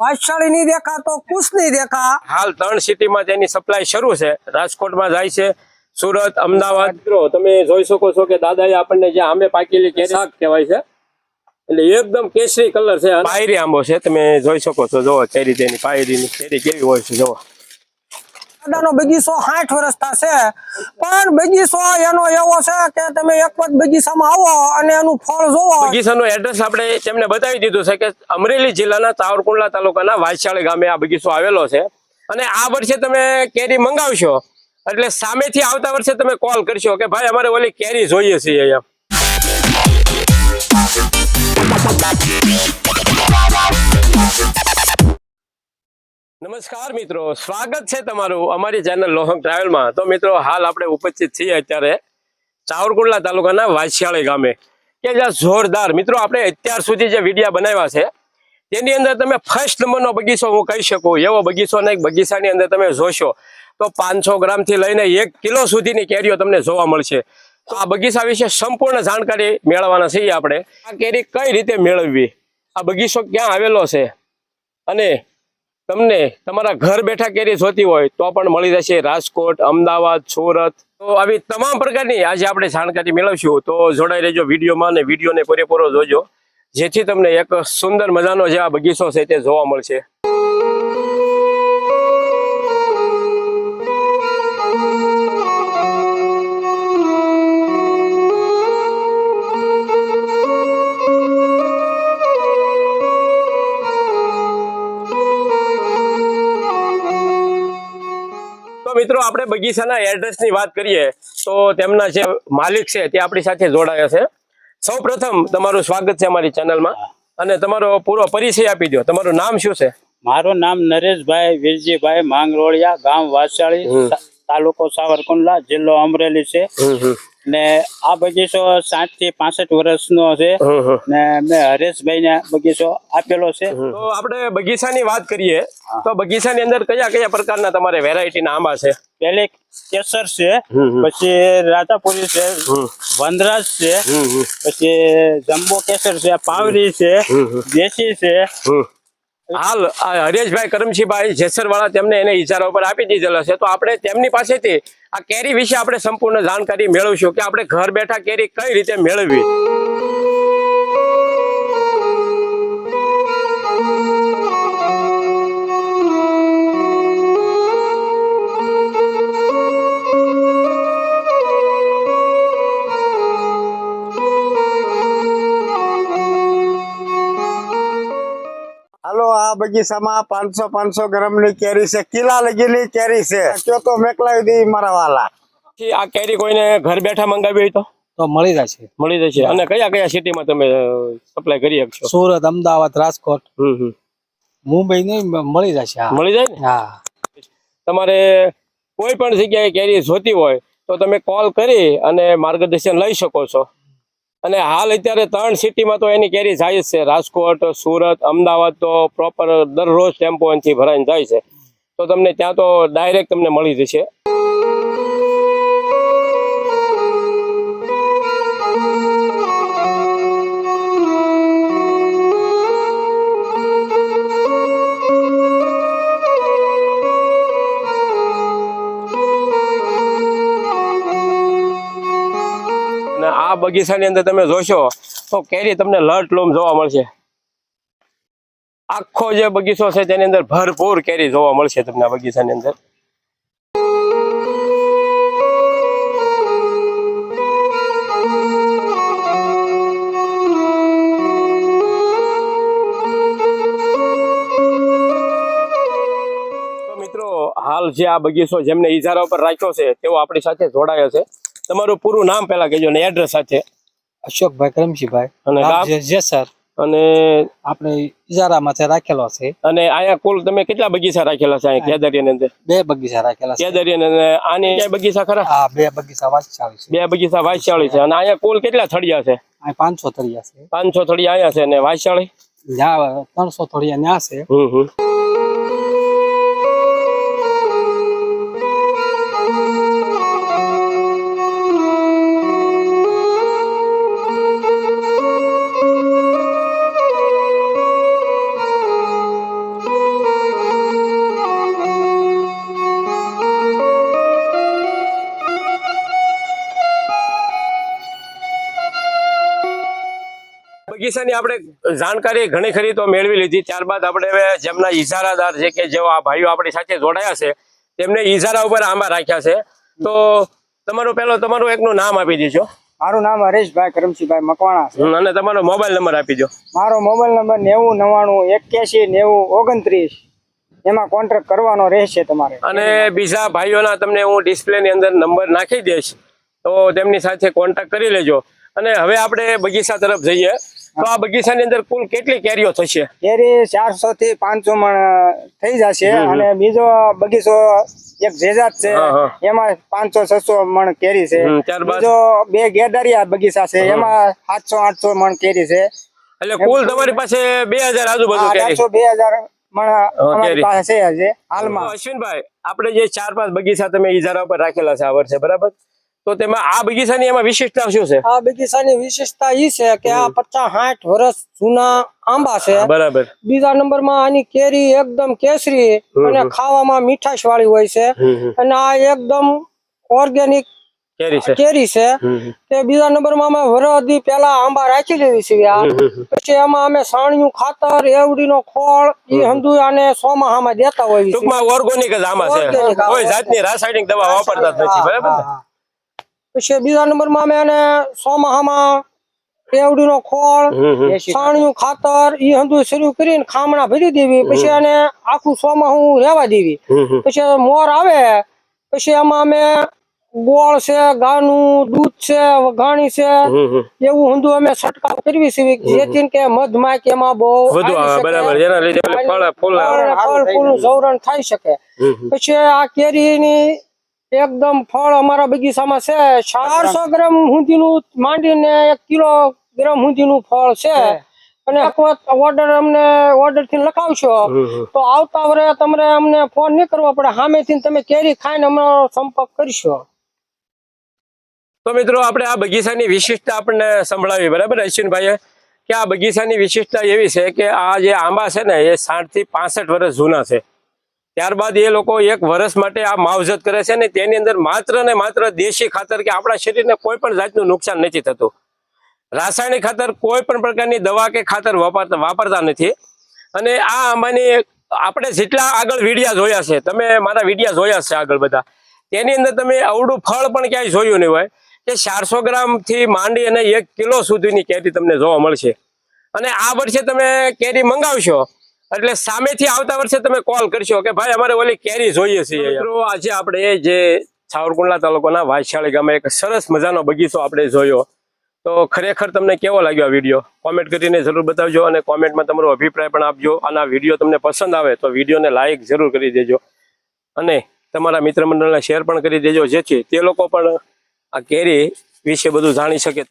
વાયશાળી નહીં દેખા તો કુશ નહીં દેખા. હાલ ત્રણ સિટીમાં તેની સપ્લાય શરૂ છે. રાજકોટમાં જાય છે સુરત અમદાવાદ. તમે જોઈ શકો છો કે દાદાએ આપણને જે આંબે પાકેલી કેરી શાક કહેવાય છે. એટલે એકદમ કેસરી કલર છે. પાયરી આંબો છે. તમે જોઈ શકો છો જોવો કેરી તેની પાયરીની કેરી કેવી હોય છે જોવો દાદાનો બગીચો સાઠ વર્ષ છે પણ બગીચો એનો એવો છે કે તમે એક વખત બગીચામાં આવો અને એનું ફળ જોવો. બગીચાનું એડ્રેસ આપણે તેમને બતાવી દીધું છે કે અમરેલી જિલ્લાના તાવરકુંડલા તાલુકાના વાયશાળી ગામે આ બગીચો આવેલો છે. અને આ વર્ષે તમે કેરી મંગાવશો. એટલે સામેથી આવતા વર્ષે તમે કોલ કરશો કે ભાઈ અમારે ઓલી કેરી જોઈએ છે અહીંયા. નમસ્કાર મિત્રો, સ્વાગત છે તમારું અમારી ચેનલ લોહંગ ટ્રાવેલમાં તો મિત્રો, હાલ આપણે ઉપસ્થિત છીએ અત્યારે ચાવરકુંડલા તાલુકાના વાસિયાળી ગામે. કે જ્યાં જોરદાર, મિત્રો, આપણે અત્યાર સુધી જે વિડીયા બનાવ્યા છે, તેની અંદર તમે ફર્સ્ટ નંબરનો બગીચો હું કહી શકું. એવો બગીચો ને બગીચાની અંદર તમે જોશો તો પાંચસો ગ્રામથી લઈને એક કિલો સુધીની કેરીઓ તમને જોવા મળશે. તો આ બગીચા વિશે સંપૂર્ણ જાણકારી મેળવવાના છીએ આપણે. આ કેરી કઈ રીતે મેળવવી? આ બગીચો ક્યાં આવેલો છે? અને તમને તમારા ઘર બેઠા કેરી જોતી હોય તો પણ મળી જશે રાજકોટ, અમદાવાદ, સુરત. તો આવી તમામ પ્રકારની આજે આપણે જાણકારી મેળવશું. તો જોડાઈ રહેજો વિડીયોમાં અને વિડીયોને પૂરેપૂરો જોજો. જેથી તમને એક સુંદર મજાનો જે બગીચો છે તે જોવા મળશે. મિત્રો આપણે બગીચાના એડ્રેસની વાત કરીએ તો તેમના જે માલિક છે તે આપણી સાથે જોડાયા છે. સૌ પ્રથમ તમારું સ્વાગત છે અમારી ચેનલમાં અને તમારો પૂરો પરિચય આપી દો. તમારું નામ શું છે? મારું નામ નરેશભાઈ વીરજીભાઈ માંગરોળિયા ગામ વાસાળી તાલુકો સાવરકુંડલા જિલ્લો અમરેલી છે. ને આ બગીચો સાઠથી પાસઠ વર્ષનો છે. ને મેં હરેશભાઈ ને બગીચો આપેલો છે. તો આપણે બગીચાની વાત કરીએ તો બગીચાની અંદર કયા કયા પ્રકારના તમારે વેરાયટીના આંબા છે? પેલે કેસર છે. પછી રાધાપુરી છે વનરાજ છે પછી જમ્બો કેસર છે પાવરી છે દેશી છે. હાલ આ હરેશભાઈ કરમશીભાઈ જેસરવાળા તેમને એને ઇજારા ઉપર આપી દીધેલા છે. તો આપણે તેમની પાસેથી આ કેરી વિશે આપણે સંપૂર્ણ જાણકારી મેળવશું કે આપણે ઘર બેઠા કેરી કઈ રીતે મેળવવી આ બગીચામાં પાંચસો પાંચસો ગ્રામની કેરી છે. કિલા લગેલી કેરી છે. કયો તો મેકલાવી દી મારા વાલા. આ કેરી કોઈને ઘર બેઠા મંગાવી હોય તો? તો મળી જશે. મળી જશે. અને કયા કયા સિટીમાં તમે સપ્લાય કરી શકશો? સુરત અમદાવાદ રાજકોટ. મુંબઈ ને મળી જશે મળી જાય ને? હા. તમારે કોઈ પણ જગ્યાએ કેરી જોતી હોય તો તમે કોલ કરી અને માર્ગદર્શન લઈ શકો છો. અને હાલ અત્યારે ત્રણ સિટીમાં તો એની કેરી જાય જ છે. રાજકોટ, સુરત, અમદાવાદ તો પ્રોપર દરરોજ ટેમ્પો એનાથી ભરાઈને જાય છે. તો તમને ત્યાં તો ડાયરેક્ટ તમને મળી જશે. બગીચાની અંદર તમે જોશો, તો કેરી તમને લટ લૂમ જોવા મળશે. આખો જે બગીચો છે તેની અંદર ભરપૂર કેરી જોવા મળશે તમને આ બગીચાની અંદર. હાલ જે આ બગીચો જેમને ઈજારા ઉપર રાખ્યો છે, તેઓ આપણી સાથે જોડાયો છે. તમારું પૂરું નામ પેલા કહેજો ને એડ્રેસ સાથે. અશોકભાઈ કરમશીભાઈ અને ગામ? જેસર અને આપણે ઇજારામાં રાખેલો છે. અને અહીંયા કુલ તમે કેટલા બગીચા રાખેલા છે અહીંયા કેદરિયાની અંદર? બે બગીચા રાખેલા છે. અને આની બગીચા ખરા? હા બે બગીચા વાંચાળી છે. બે બગીચા વાયશાળી છે. અને અહીંયા કુલ કેટલા થળિયા છે? અહીં પાંચસો થળિયા છે. પાંચસો થળિયા અહીંયા છે અને ત્યાં ત્રણસો થળિયા ન્યા છે. હમ હમ. બગીચાની આપણે જાણકારી ઘણી ખરી તો મેળવી લીધી. ત્યારબાદ આપણે હવે જેમના ઈજારાદાર છે કે જેઓ આ ભાઈઓ આપણી સાથે જોડાયા છે તેમને ઈજારા ઉપર આંબા રાખ્યા છે. તો તમારું પેલો તમારું એકનું નામ આપી દેજો. મારું નામ હરેશભાઈ કરમસિંહભાઈ મકવાણા છે. અને તમારો મોબાઈલ નંબર આપી દો. મારો મોબાઈલ નંબર નેવું નવ્વાણું એક્યાસી નેવું ઓગણત્રીસ. એમાં કોન્ટ્રાક્ટ કરવાનો રહેશે તમારે. અને બીજા ભાઈઓના તમને હું ડિસ્પ્લેની અંદર નંબર નાખી દઈશ. તો તેમની સાથે કોન્ટેક્ટ કરી લેજો. અને હવે આપણે બગીચા તરફ જઈએ. તો આ બગીચાની અંદર કુલ કેટલી કેરીઓ થશે? કેરી ચારસો થી પાંચસો મણ થઈ જશે. અને બીજો બગીચો એક જેજાત છે. એમાં પાંચસો છસો મણ કેરી છે. બીજો બે ગેદારિયા બગીચા છે એમાં સાતસો આઠસો મણ કેરી છે. એટલે કુલ તમારી પાસે બે હજાર આજુબાજુ કેરી. બે હજાર હાલમાં. અશ્વિનભાઈ આપણે જે ચાર પાંચ બગીચા તમે ઈજારા ઉપર રાખેલા છે આ વર્ષે બરાબર? તો તેમાં આ બગીચાની એમાં વિશેષતા શું છે? આ બગીચાની વિશેષતા ઈ છે કે આ પચાસ સાઠ વર્ષ જૂના આંબા છે. બરાબર. બીજા નંબરમાં આની કેરી એકદમ કેસરી અને ખાવામાં મીઠાશ વાળી હોય છે. અને આ એકદમ ઓર્ગેનિક કેરી છે. તે બીજા નંબરમાં અમે વરદી પેલા આંબા રાખી લેવી છે આ પછી એમાં અમે સાણિયું ખાતર એવડીનો ખોળ ઈ હંધુ અને સોમાહામાં દેતા હોય છે ટૂંકમાં ઓર્ગોનિક જ આમાં છે. કોઈ જાતની રાસાયણિક દવા વાપરતા જ નથી બરાબર ને? પછી બીજા નંબરમાં અમે એને સોમાહામાં એવડીનો ખોળ નો ખોળ સાણિયું ખાતર ઈ હંધુ શરૂ કરીને ખામણા ભરી દેવી. પછી એને આખું સોમાહું રહેવા દેવી. પછી મોર આવે પછી એમાં અમે ગોળ છે ગાનું દૂધ છે વઘાણી છે. એવું ઊંધું અમે છટકાવ કરવી છે. જેથી કે મધ મધમાખ એમાં બહુ બરાબર. ફળ ફૂલ. ફળ જવરણ થઈ શકે. પછી આ કેરીની એકદમ ફળ અમારા બગીચામાં છે. ચારસો ગ્રામ સુધીનું માંડીને એક કિલો ગ્રામ સુધીનું ફળ છે. અને ઓર્ડર અમને ઓર્ડરથી લખાવશો. તો આવતા વરે તમને અમને ફોન નહીં કરવો પડે. સામેથી તમે કેરી ખાઈને અમારો સંપર્ક કરશો. તો મિત્રો આપણે આ બગીચાની વિશિષ્ટતા આપણને સંભળાવી બરાબર અશ્વિનભાઈએ? કે આ બગીચાની વિશિષ્ટતા એવી છે કે આ જે આંબા છે ને એ સાઠથી પાસઠ વર્ષ જૂના છે. ત્યારબાદ એ લોકો એક વર્ષ માટે આ માવજત કરે છે ને તેની અંદર માત્ર ને માત્ર દેશી ખાતર કે આપણા શરીરને કોઈ પણ જાતનું નુકસાન નથી થતું. રાસાયણિક ખાતર કોઈ પણ પ્રકારની દવા કે ખાતર વાપરતા વાપરતા નથી. અને આ આંબાની આપણે જેટલા આગળ વિડિયા જોયા છે, તમે મારા વિડિયા જોયા છે આગળ બધા. તેની અંદર તમે અવડું ફળ પણ ક્યાંય જોયું નહીં હોય. કે ચારસો ગ્રામથી માંડી અને એક કિલો સુધીની કેરી તમને જોવા મળશે. અને આ વર્ષે તમે કેરી મંગાવશો એટલે સામેથી આવતા વર્ષે તમે કોલ કરશો કે ભાઈ અમારે ઓલી કેરી જોઈએ છે મિત્રો, આજે આપણે જે સાવરકુંડલા તાલુકાના વાયશાળી ગામે એક સરસ મજાનો બગીચો આપણે જોયો. તો ખરેખર તમને કેવો લાગ્યો આ વીડિયો? કોમેન્ટ કરીને જરૂર બતાવજો અને કોમેન્ટમાં તમારો અભિપ્રાય પણ આપજો. અને આ વીડિયો તમને પસંદ આવે તો વિડીયોને લાઇક જરૂર કરી દેજો. અને તમારા મિત્ર મંડળને શેર પણ કરી દેજો જેથી તે લોકો પણ આ કેરી વિશે બધું જાણી શકે.